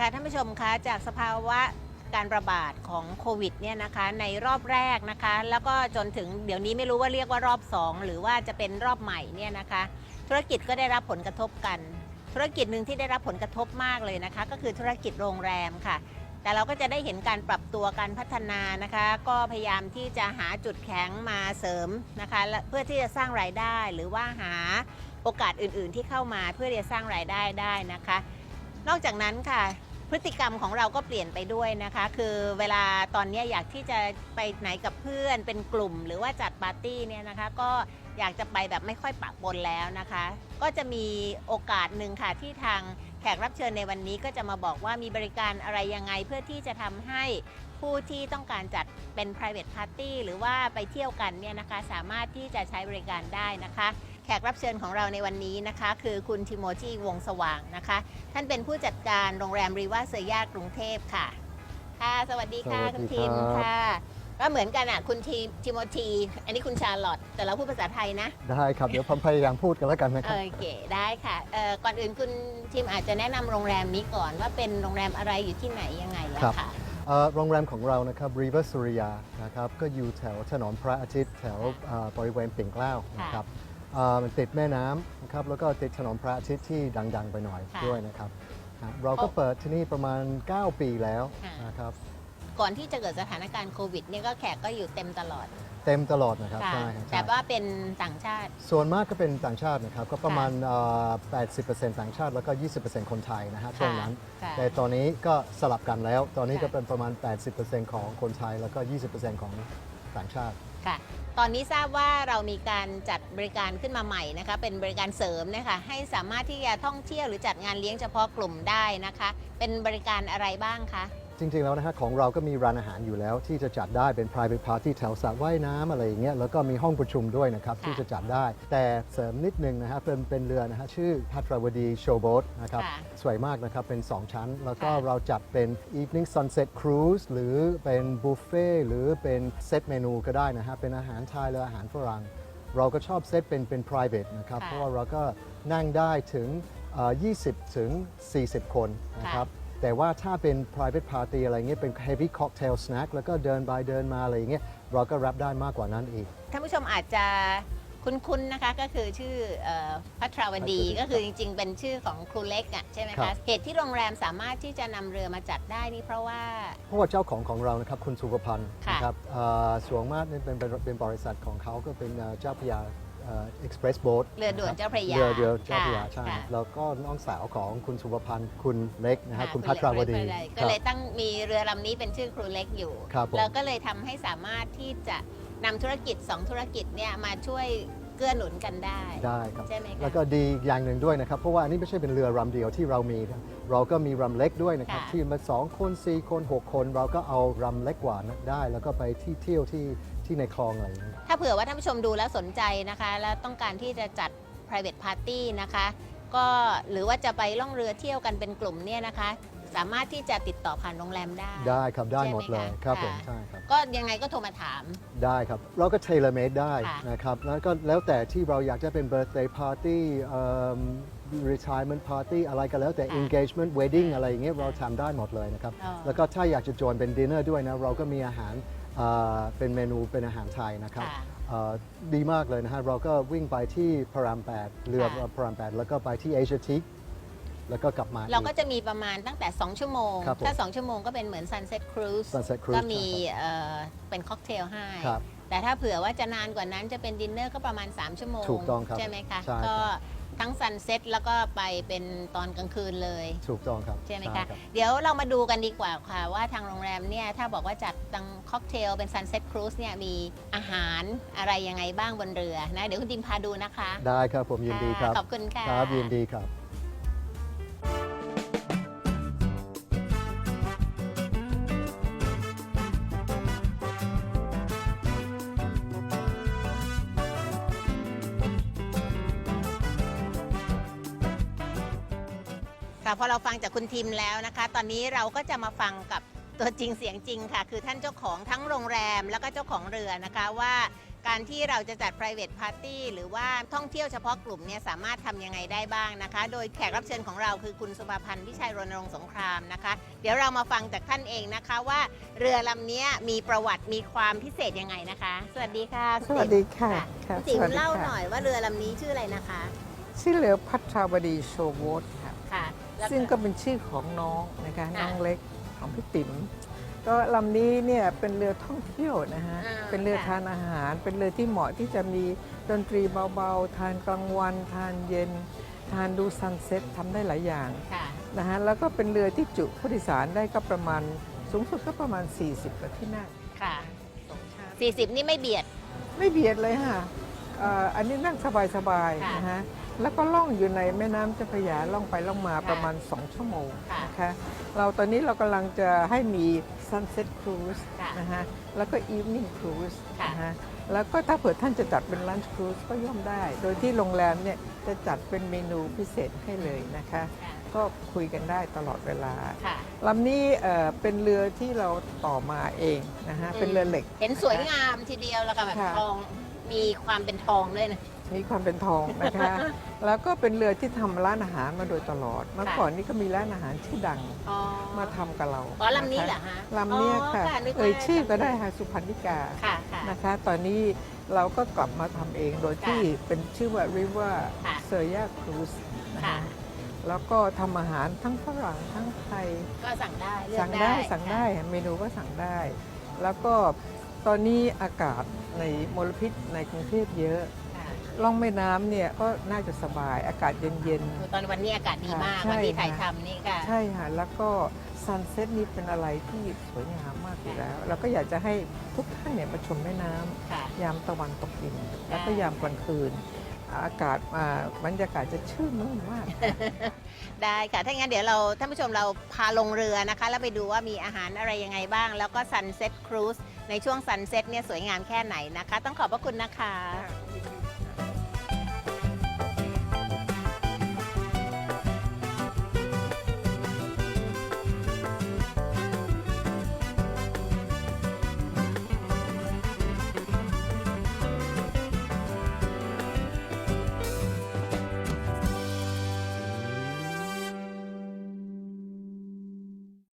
ค่ะท่านผู้ชมคะจากสภาวะการระบาดของโควิดเนี่ยนะคะในรอบแรกนะคะ แล้วก็จนถึงเดี๋ยวนี้ไม่รู้ว่าเรียกว่ารอบ 2 หรือว่าจะเป็นรอบใหม่เนี่ยนะคะ ธุรกิจก็ได้รับผลกระทบกัน ธุรกิจหนึ่งที่ได้รับผลกระทบมากเลยนะคะ ก็คือธุรกิจโรงแรมค่ะ แต่เราก็จะได้เห็นการปรับตัวการพัฒนานะคะ ก็พยายามที่จะหาจุดแข็งมาเสริมนะคะเพื่อที่จะสร้างรายได้หรือว่าหาโอกาสอื่น ๆ ที่เข้ามาเพื่อที่จะสร้างรายได้ได้นะคะ นอกจากนั้นค่ะ พฤติกรรมของเราก็เปลี่ยนไปด้วยนะคะ คือเวลาตอนนี้อยากที่จะไปไหนกับเพื่อนเป็นกลุ่ม หรือว่าจัดปาร์ตี้เนี่ยนะคะ ก็อยากจะไปแบบไม่ค่อยปะปนแล้วนะคะ ก็จะมีโอกาสหนึ่งค่ะที่ทางแขกรับเชิญในวันนี้ก็จะมาบอกว่ามีบริการอะไรยังไงเพื่อที่จะทำให้ผู้ที่ต้องการจัดเป็น private party หรือว่าไปเที่ยวกันเนี่ยนะคะ สามารถที่จะใช้บริการได้นะคะ แขกรับเชิญของเราในวันนี้นะคะ คือคุณทิโมธีวงศ์สว่างนะคะ ท่านเป็นผู้จัดการโรงแรมรีวาเซยากรุงเทพค่ะ ค่ะ สวัสดีค่ะ สวัสดีคุณทีมครับ ค่ะ ก็เหมือนกันอะ คุณทีทิโมธีอันนี้คุณชาร์ลอตแต่เราพูดภาษาไทยนะ ได้ครับ เดี๋ยวผมพยายามพูดกันแล้วกันนะครับ โอเค ได้ค่ะเอ่อก่อนอื่นคุณทีมอาจจะแนะนำโรงแรมนี้ก่อนว่าเป็นโรงแรมอะไรอยู่ที่ไหนยังไงอะครับ ค่ะ เอ่อโรงแรมของเรานะครับ River Surya นะครับ ก็อยู่แถวถนนพระอาทิตย์แถวเอ่อบริเวณปิ่นเกล้านะครับเอ่อมันติดแม่น้ำนะครับแล้วก็ติดถนนพระอาทิตย์ที่ดัง ๆ ไปหน่อยค่ะด้วยนะครับฮะเราก็เปิดที่นี่ประมาณ 9 ปีแล้วค่ะ นะครับก่อนที่จะเกิดสถานการณ์โควิดเนี่ยก็แขกก็อยู่เต็มตลอดเต็มตลอดนะครับค่ะใช่ครับแต่ใช่ว่าเป็นต่างชาติ ส่วนมากก็เป็นต่างชาตินะครับก็ประมาณเอ่อ80%ต่างชาติแล้วก็ 20%คนไทยนะฮะช่วงนั้น ค่ะ แต่ตอนนี้ก็สลับกันแล้ว ตอนนี้ค่ะก็เป็นประมาณ 80%ของคนไทยแล้วก็ 20%ของต่างชาติค่ะ ตอนนี้ทราบว่าเรามีการจัดบริการขึ้นมาใหม่นะคะ เป็นบริการเสริมนะคะให้สามารถที่จะท่องเที่ยวหรือจัดงานเลี้ยงเฉพาะกลุ่มได้นะคะ เป็นบริการอะไรบ้างคะ จริงๆแล้วนะฮะของเราก็มีร้านอาหารอยู่แล้ว ที่จะจัดได้เป็น private party แถวสระว่ายน้ำอะไรอย่างเงี้ยแล้วก็มีห้องประชุมด้วยนะครับค่ะที่จะจัดได้ แต่เสริมนิดนึงนะฮะเป็นเป็นเรือนะฮะชื่อพัทรวดีโชว์โบ๊ทนะครับค่ะสวยมากนะครับเป็น 2 ชั้น แล้วก็ค่ะ เราจัดเป็น evening sunset cruise หรือเป็นบุฟเฟ่หรือเป็นเซตเมนูก็ได้นะฮะเป็นอาหารไทยหรืออาหารฝรั่ง เราก็ชอบเซตเป็นเป็น private นะครับ ค่ะเพราะว่าเราก็นั่งได้ถึงเอ่อ20 ถึง 40 คนนะครับ แต่ว่าถ้าเป็น private party อะไรเงี้ยเป็น heavy cocktail snack แล้วก็เดินไปเดินมาอะไรอย่างเงี้ยเราก็รับได้มากกว่านั้นอีก ท่านผู้ชมอาจจะคุ้นๆนะคะก็คือชื่อเอ่อพัทรวดีพัทรวดีก็คือจริง ๆ เป็นชื่อของครูเล็กอะใช่ไหมครัคะบ เหตุที่โรงแรมสามารถที่จะนำเรือมาจัดได้นี่เพราะว่า เพราะว่าเจ้าของของเรานะครับคุณสุภพันธ์ค่ะ นะครับเอ่อสวงมากนี่เป็นเป็นเป็นบริษัทของเขาก็เป็นเอ่อเจ้าพระยา เอ็กซ์เพรสโบ๊ทเรือด่วนเจ้าพระยาเรือเรือเจ้าพระยาค่ะใช่ค่ะ แล้วก็น้องสาวของคุณสุภพันธ์คุณเล็กนะฮะะคุณพัทรวดีก็เลยก็เลยตั้งมีเรือลำนี้เป็นชื่อครูเล็กอยู่ ครับผมแล้วก็เลยทำให้สามารถที่จะนำธุรกิจ2ธุรกิจเนี่ยมาช่วยเกื้อหนุนกันได้ ได้ครับ ใช่ไหมคะ แล้วก็ดีอย่างหนึ่งด้วยนะครับ เพราะว่าอันนี้ไม่ใช่เป็นเรือลำเดียวที่เรามีนะเราก็มีลำเล็กด้วยนะครับ ค่ะที่มาสองคนสี่คนหกคน เราก็เอาลำเล็กกว่านั้นได้ แล้วก็ไปที่เที่ยวที่ ที่ในคลองอะไรอย่างเงี้ย ถ้าเผื่อว่าท่านผู้ชมดูแล้วสนใจนะคะ แล้วต้องการที่จะจัด private party นะคะ ก็หรือว่าจะไปล่องเรือเที่ยวกันเป็นกลุ่มเนี่ยนะคะ สามารถที่จะติดต่อผ่านโรงแรมได้ ได้ครับได้หมดเลยใช่ไหมคะครับผมค่ะ ใช่ครับก็ยังไงก็โทรมาถาม ได้ครับ เราก็ tailor made ได้ค่ะนะครับแล้วก็แล้วแต่ที่เราอยากจะเป็น birthday party เอิ่ม retirement party อะไรก็แล้วแต่ ค่ะ engagement wedding อะไรอย่างเงี้ยเราทำได้หมดเลยนะครับ อ๋อ แล้วก็ถ้าอยากจะจอยเป็น dinner ด้วยนะ เราก็มีอาหาร เอ่อเป็นเมนูเป็นอาหารไทยนะครับค่ะเอ่อดีมากเลยนะฮะเราก็วิ่งไปที่พระราม8เรือค่ะ พระราม8แล้วก็ไปที่เอเชียทิกแล้วก็กลับมาเราก็อี จะมีประมาณตั้งแต่ 2 ชั่วโมง ครับผมถ้า 2 ชั่วโมงก็เป็นเหมือน Sunset Cruise Sunset Cruise ก็มีใช่ครับเอ่อเป็นค็อกเทลให้ ครับแต่ถ้าเผื่อว่าจะนานกว่านั้นจะเป็นดินเนอร์ก็ประมาณ 3 ชั่วโมง ถูกต้องครับใช่ไหมคะ ใช่ครับก็ ทั้งซันเซ็ตแล้วก็ไปเป็นตอนกลางคืนเลย ถูกต้องครับใช่ไหมรัคะบเดี๋ยวเรามาดูกันดีกว่าค่ะ ว่าทางโรงแรมเนี่ย ถ้าบอกว่าจัดตังค็อกเทลเป็นซันเซ็ตครูซเนี่ย มีอาหารอะไรยังไงบ้างบนเรือนะ เดี๋ยวคุณดิมพาดูนะคะได้ครับผมยินดีครับ ขอบคุณค่ะ ครับยินดีครับ ค่ะพอเราฟังจากคุณทิมแล้วนะคะ ตอนนี้เราก็จะมาฟังกับตัวจริงเสียงจริงค่ะ คือท่านเจ้าของทั้งโรงแรมแล้วก็เจ้าของเรือนะคะว่าการที่เราจะจัด private party หรือว่าท่องเที่ยวเฉพาะกลุ่มเนี่ยสามารถทำยังไงได้บ้างนะคะ โดยแขกรับเชิญของเราคือคุณสุภาพันธ์วิชัยรณรงค์สงครามนะคะ เดี๋ยวเรามาฟังจากท่านเองนะคะว่าเรือลำนี้มีประวัติมีความพิเศษยังไงนะคะ สวัสดีค่ะสวัสดีค่ะค่ะค่ะคุณติ๋มสวัสดีเล่าค่ะหน่อยว่าเรือลำนี้ชื่ออะไรนะคะ ชื่อเรือพัทราวดีโชว์โบ๊ทค่ะค่ะแล้ว ซึ่งก็เป็นชื่อของน้องนะคะค่ะน้องเล็กของพี่ติ๋มก็ลำนี้เนี่ยเป็นเรือท่องเที่ยวนะฮะอ่าเป็นเรือค่ะ ทานอาหาร เป็นเรือที่เหมาะที่จะมีดนตรีเบาๆ ทานกลางวัน ทานเย็น ทานดูซันเซ็ตทำได้หลายอย่างค่ะนะฮะแล้วก็เป็นเรือที่จุผู้โดยสารได้ก็ประมาณสูงสุดก็ประมาณ 40กว่าที่นั่งค่ะ สองชั้น 40 นี่ไม่เบียด ไม่เบียดเลยค่ะเอ่ออันนี้นั่งสบายค่ะๆนะฮะ แล้วก็ล่องอยู่ในแม่น้ำเจ้าพระยาล่องไปล่องมาค่ะประมาณ 2 ชั่วโมงค่ะนะคะเราตอนนี้เรากำลังจะให้มี Sunset Cruise ค่ะนะฮะแล้วก็ Evening Cruise ค่ะนะฮะแล้วก็ถ้าเผื่อท่านจะจัดเป็น Lunch Cruise ก็ย่อมได้ โดยที่โรงแรมเนี่ยจะจัดเป็นเมนูพิเศษให้เลยนะคะค่ะก็คุยกันได้ตลอดเวลาค่ะลำนี้เอ่อเป็นเรือที่เราต่อมาเองนะฮะเป็นเรือเหล็ก เห็นสวยงามทีเดียวแล้วก็แบบค่ะทองมีความเป็นทองด้วยนะ มีความเป็นทองนะคะ แล้วก็เป็นเรือที่ทำร้านอาหารมาโดยตลอด เมื่อค่ะก่อนนี้ก็มีร้านอาหารที่ดังอ๋อมาทำกับเราอ๋อลำนี้เหรอนะคะฮะลำเนี้ยค่ะ อ๋อนึกว่าเอ่ยชื่อก็ได้ค่ะสุพรรณิกา ค่ะค่ะ นะคะ ตอนนี้เราก็กลับมาทำเองโดยที่เป็นชื่อว่า River ค่ะ s e r y a Cruise นะค่ะ คะแล้วก็ทำอาหารทั้งฝรั่งทั้งไทย ก็สั่งได้เลือกสั่งได้สั่งได้ค่ะเมนูก็สั่งได้ แล้วก็ตอนนี้อากาศในมลพิษในกรุงเทพเยอะค่ะ ล่องแม่น้ำเนี่ยก็น่าจะสบายอากาศเย็น ตอนวันนี้อากาศดีมากค่ะใช่ วันที่ถ่ายค่ะทำนี่ค่ะ ๆ ใช่ค่ะ แล้วก็ซันเซ็ตนี่เป็นอะไรที่สวยงามมากอยู่แล้ว เราก็อยากจะให้ทุกท่านเนี่ยมาชมแม่น้ำค่ะ ยามตะวันตกดิน แล้วก็ยามกลางคืน อากาศอ่าบรรยากาศจะชื่นมื่นมาก ได้ค่ะ ถ้างั้นเดี๋ยวเราท่านผู้ชมเราพาลงเรือนะคะ แล้วไปดูว่ามีอาหารอะไรยังไงบ้าง แล้วก็ Sunset Cruise ในช่วง Sunset เนี่ยสวยงามแค่ไหนนะคะ ต้องขอบพระคุณนะคะ